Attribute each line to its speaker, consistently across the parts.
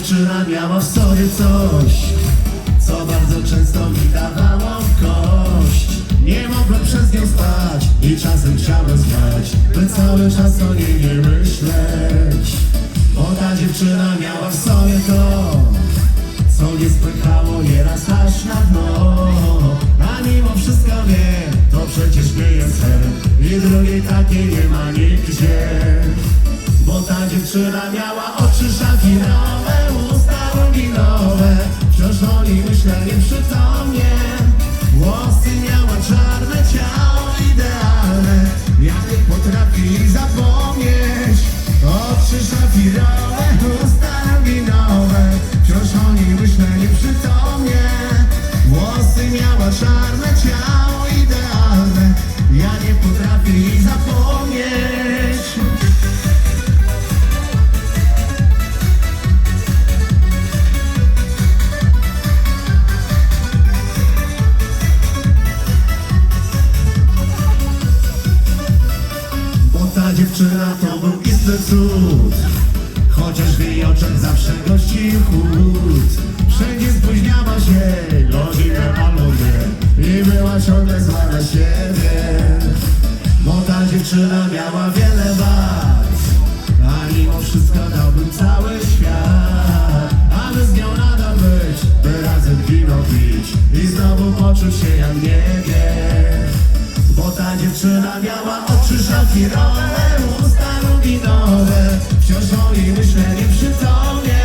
Speaker 1: dziewczyna miała w sobie coś Co bardzo często mi dawało kość. Nie mogłem przez nią spać I czasem chciałem spać By cały czas o niej nie myśleć. Bo ta dziewczyna miała w sobie to Co nie spychało nieraz aż na dno. A mimo wszystko wie To przecież nie jest sen I drugiej takiej nie ma nigdzie. Bo ta dziewczyna miała myślę nieprzytomnie Włosy miała czarne, ciało idealne. Ja nie potrafi zapomnieć Oczy szafinowe, usta rubinowe Wciąż o niej myślę nieprzytomnie Włosy miała czarne, dziewczyna to był istny cud. Chociaż w jej oczach zawsze gości chłód. Wszędzie spóźniała się godzinę albo dwie I była ciągle zła na siebie. Bo ta dziewczyna miała wiele wad A mimo wszystko dałbym cały świat. Aby z nią nadal być By razem wino pić I znowu poczuć się jak nie wie bo ta dziewczyna miała oczy szafirowe, usta rubinowe. Wciąż o niej myślę nieprzytomnie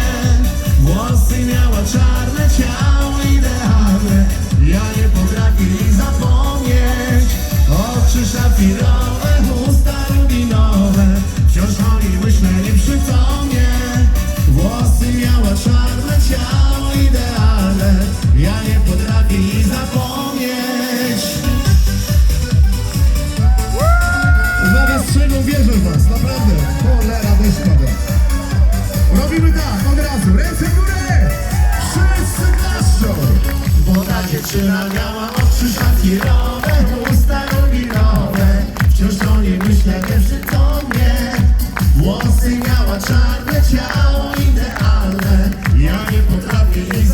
Speaker 1: Włosy miała czarne, ciało idealne. Ja nie potrafię jej zapomnieć. Oczy szafirowe, usta rubinowe. Wciąż o niej myślę nieprzytomnie Włosy miała czarne, ciało idealne. Ja nie potrafię jej zapomnieć
Speaker 2: Syna miała oczy szafirowe, usta rubirowe Wciąż o niej myślę, wiem, że to mnie. Włosy miała czarne, ciało
Speaker 1: idealne. Ja nie potrafię jej